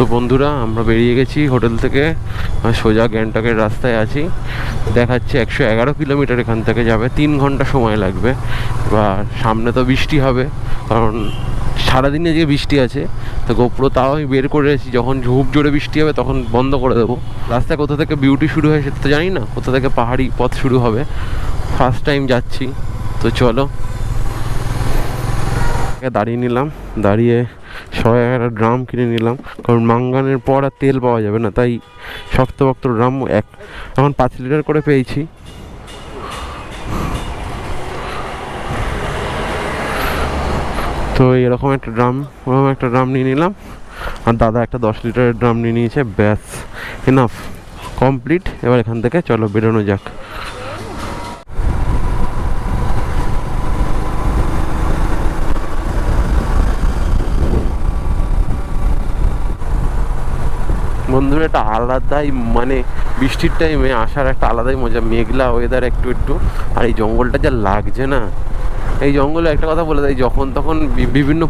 তো বন্ধুরা, আমরা বেরিয়ে গেছি হোটেল থেকে। সোজা গ্যাংটকের রাস্তায় আছি। দেখাচ্ছে একশো এগারো কিলোমিটার এখান থেকে যাবে। তিন ঘণ্টা সময় লাগবে। বা সামনে তো বৃষ্টি হবে, কারণ সারাদিনে যে বৃষ্টি আছে, তো গোপ্রো তাও আমি বের করে এসেছি যখন ঝুপ জোরে বৃষ্টি হবে, তখন বন্ধ করে দেবো। রাস্তায় কোথা থেকে বিউটি শুরু হয় সেটা তো জানি না, কোথা থেকে পাহাড়ি পথ শুরু হবে। ফার্স্ট টাইম যাচ্ছি। তো চলো দাঁড়িয়ে নিলাম, দাঁড়িয়ে সবাই একটা ড্রাম কিনে নিলাম, কারণ মাঙ্গানের পর আর তেল পাওয়া যাবে না, তাই শক্ত ভক্ত ড্রাম এক, এখন পাঁচ লিটার করে পেয়েছি। তো এরকম একটা ড্রাম, ওরকম একটা ড্রাম নিয়ে নিলাম, আর দাদা একটা দশ লিটারের ড্রাম নিয়ে নিয়েছে, ব্যাস এনাফ কমপ্লিট এবার এখান থেকে চলো বেরোনো যাক। বন্ধুরা একটা আলাদাই মানে বৃষ্টির টাইমে আসার একটা আলাদাই মজা। মেঘলা ওয়েদার একটু একটু। আর এই জঙ্গলটা যা লাগছে না, এই জঙ্গলে একটা কথা বলে দেয়, যখন তখন বিভিন্ন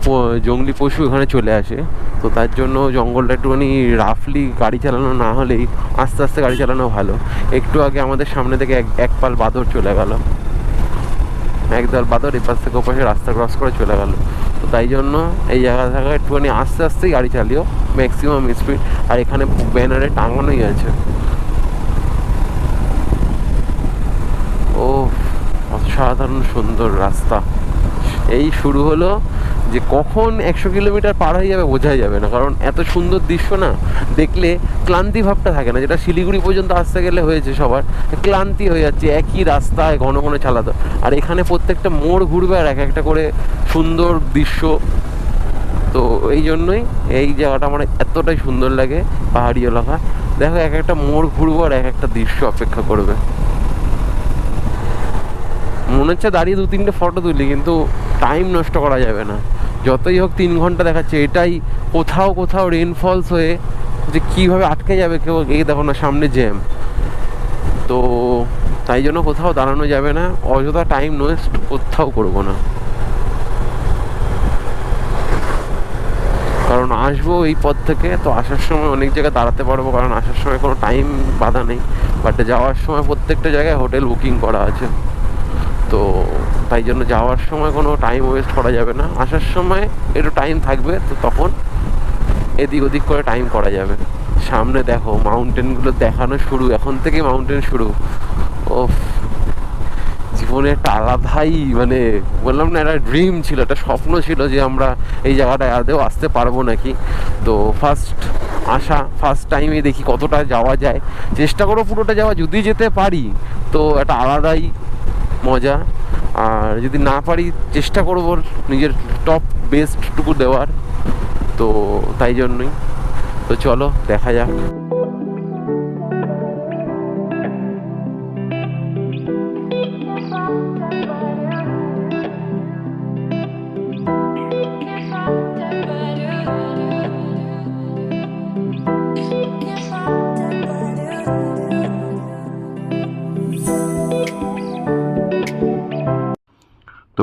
জঙ্গলি পশু এখানে চলে আসে। তো তার জন্য জঙ্গলটা একটুখানি রাফলি গাড়ি চালানো না হলেই আস্তে আস্তে গাড়ি চালানো ভালো। একটু আগে আমাদের সামনে থেকে এক এক পাল বাদর চলে গেল। একদল বাদর এপাশ থেকে ওপাশে রাস্তা ক্রস করে চলে গেল। তাই জন্য এই জায়গা থেকে একটুখানি আস্তে আস্তেই গাড়ি চালিও ম্যাক্সিমাম স্পিড আর এখানে ব্যানারে টাঙানোই আছে। ও অসাধারণ সুন্দর রাস্তা। এই শুরু হলো যে কখন একশো কিলোমিটার পার হয়ে যাবে বোঝাই যাবে না। কারণ এত সুন্দর দৃশ্য না, দেখলে ক্লান্তি ভাবটা থাকে না। যেটা শিলিগুড়ি পর্যন্ত আসতে গেলে হয়েছে সবার, ক্লান্তি হয়ে যাচ্ছে, একই রাস্তায় ঘন ঘন চালাতো। আর এখানে প্রত্যেকটা মোড় ঘুরবে আর এক একটা করে সুন্দর দৃশ্য। তো এই জন্যই এই জায়গাটা আমার এতটাই সুন্দর লাগে, পাহাড়ি এলাকা। দেখো এক একটা মোড় ঘুরবো আর এক একটা দৃশ্য অপেক্ষা করবে। মনে হচ্ছে দাঁড়িয়ে দু তিনটে ফটো তুলি, কিন্তু টাইম নষ্ট করা যাবে না। যতই হোক তিন ঘণ্টা দেখাচ্ছে, এটাই কোথাও কোথাও রেনফলস হয়ে যে কীভাবে আটকে যাবে কেউ, এই দেখো না, সামনে জ্যাম তো তাই জন্য কোথাও দাঁড়ানো যাবে না, অযথা টাইম ওয়েস্ট কোথাও করব না। কারণ আসব এই পথ থেকে, তো আসার সময় অনেক জায়গায় দাঁড়াতে পারব, কারণ আসার সময় কোনো টাইম বাধা নেই। বাট যাওয়ার সময় প্রত্যেকটা জায়গায় হোটেল বুকিং করা আছে। তো তাই জন্য যাওয়ার সময় কোনো টাইম ওয়েস্ট করা যাবে না। আসার সময় একটু টাইম থাকবে, তো তখন এদিক ওদিক করে টাইম করা যাবে। সামনে দেখো মাউন্টেনগুলো দেখানো শুরু, এখন থেকে মাউন্টেন শুরু। ও জীবনে একটা আলাদাই মানে বললাম না, একটা ড্রিম ছিল, একটা স্বপ্ন ছিল যে আমরা এই জায়গাটায় আদেও আসতে পারব নাকি। তো ফার্স্ট আসা ফার্স্ট টাইমে দেখি কতটা যাওয়া যায়। চেষ্টা করো পুরোটা যাওয়া, যদি যেতে পারি, তো একটা আলাদাই মজা। আর যদি না পারি, চেষ্টা করব নিজের টপ বেস্টটুকু দেওয়ার। তো তাই জন্যই। তো চলো, দেখা যাক।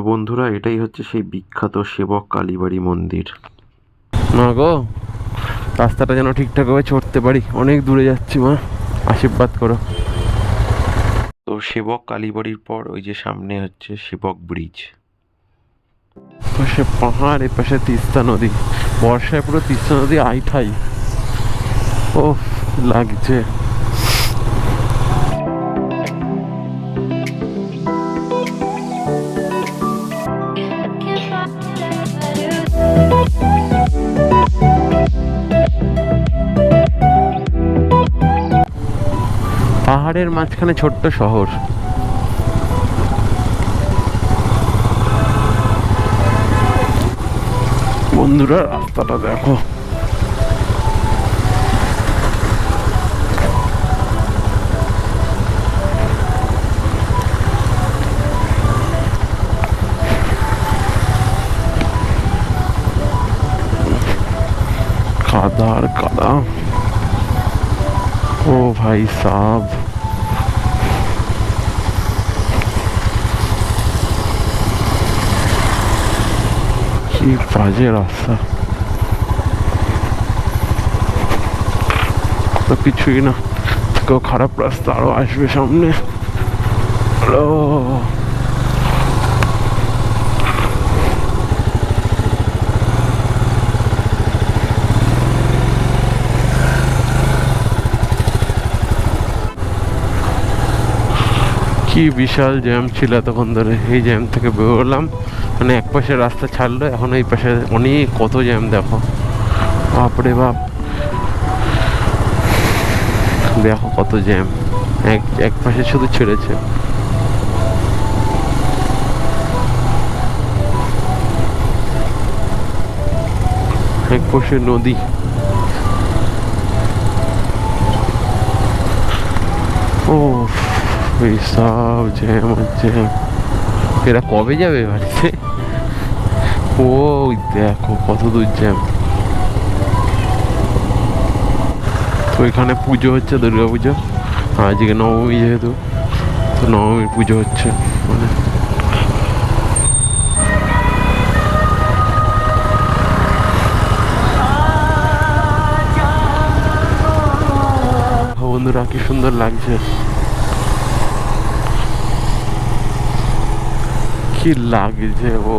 বন্ধুরা এটাই হচ্ছে সেই বিখ্যাত সেবক কালীবাড়ি মন্দির। মা গো রাস্তাটা যেন ঠিকঠাকভাবে চড়তে পারি। অনেক দূরে যাচ্ছি মা আশীর্বাদ করো। তো সেবক কালীবাড়ির পর ওই যে সামনে হচ্ছে সেবক ব্রিজ। পাশে পাহাড় এ পাশে তিস্তা নদী। বর্ষায় পুরো তিস্তা নদী আইঠাই। ও লাগছে। পাহাড়ের মাঝখানে ছোট্ট শহর। বন্ধুরা রাস্তাটা দেখো। কাদা আর কাদা। ও ভাই সাব। কি বাজে তো কিছুই না কেউ খারাপ রাস্তা আরও আসবে সামনে হ্যালো কি বিশাল জ্যাম ছিল এতক্ষণ ধরে এই জ্যাম থেকে বেরোলাম মানে এক পাশে রাস্তা ছাড়লো, এখন এই পাশে অনেক, কত জ্যাম দেখো। বাপরে বাপ। দেখো কত জ্যাম। এক এক পাশে শুধু ছেড়েছে। এক পাশে নদী। ও সব জ্যাম হচ্ছে এরা কবে যাবে বাড়িতে? ওই দেখো, কত দূর যাবে। তো এখানে পুজো হচ্ছে, দুর্গা পুজো। আজকে নবমী যেহেতু, তো নবমীর পুজো হচ্ছে মানে। বন্ধুরা, কি সুন্দর লাগছে। কি লাগছে ও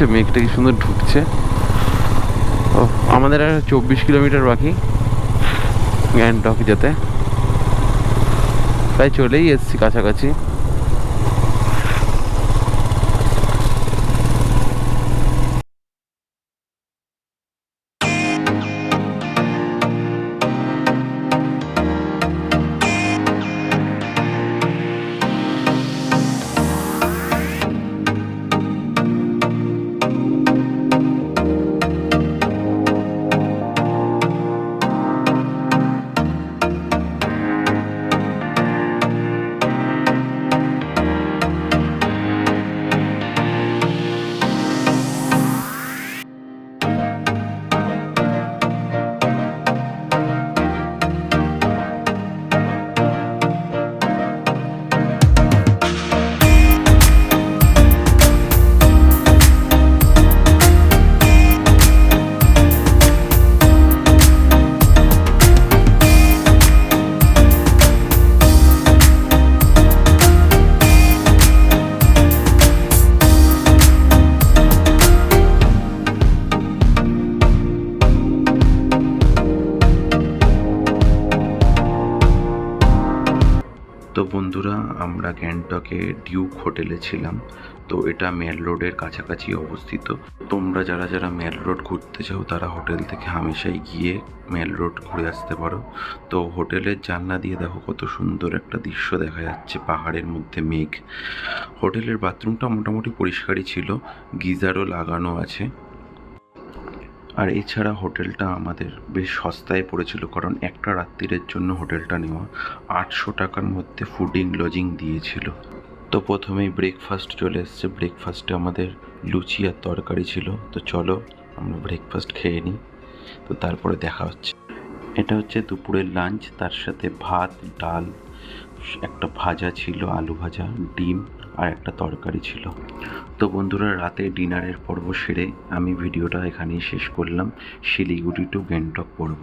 হচ্ছে, মেঘটা কি সুন্দর ঢুকছে। ও, আমাদের আর চব্বিশ কিলোমিটার বাকি। গ্যাংটক যেতে। প্রায় চলেই এসছি কাছাকাছি। আমরা গ্যাংটকে ডিউক হোটেলে ছিলাম, তো এটা মেল রোডের কাছাকাছি অবস্থিত। তোমরা যারা যারা মেল রোড ঘুরতে চাও, তারা হোটেল থেকে হামেশাই গিয়ে মেল রোড ঘুরে আসতে পারো। তো হোটেলের জানলা দিয়ে দেখো কত সুন্দর একটা দৃশ্য দেখা যাচ্ছে, পাহাড়ের মধ্যে মেঘ। হোটেলের বাথরুমটা মোটামুটি পরিষ্কারই ছিল, গিজারও লাগানো আছে। আর এছাড়া হোটেলটা আমাদের বেশ সস্তায় পড়েছিল, কারণ একটা রাত্রিরের জন্য হোটেলটা নেওয়া আটশো টাকার মধ্যে ফুডিং, লজিং দিয়েছিল। তো প্রথমেই ব্রেকফাস্ট চলে এসছে। ব্রেকফাস্টে আমাদের লুচি আর তরকারি ছিল। তো চলো, আমরা ব্রেকফাস্ট খেয়ে নিই। তো তারপরে দেখা হচ্ছে। এটা হচ্ছে দুপুরের লাঞ্চ তার সাথে ভাত, ডাল, একটা ভাজা ছিল, আলু ভাজা, ডিম আর একটা তরকারি ছিল। তো বন্ধুরা, রাতে ডিনারের পর্ব সেরে আমি ভিডিওটা এখানেই শেষ করলাম। শিলিগুড়ি টু গ্যাংটক পর্ব।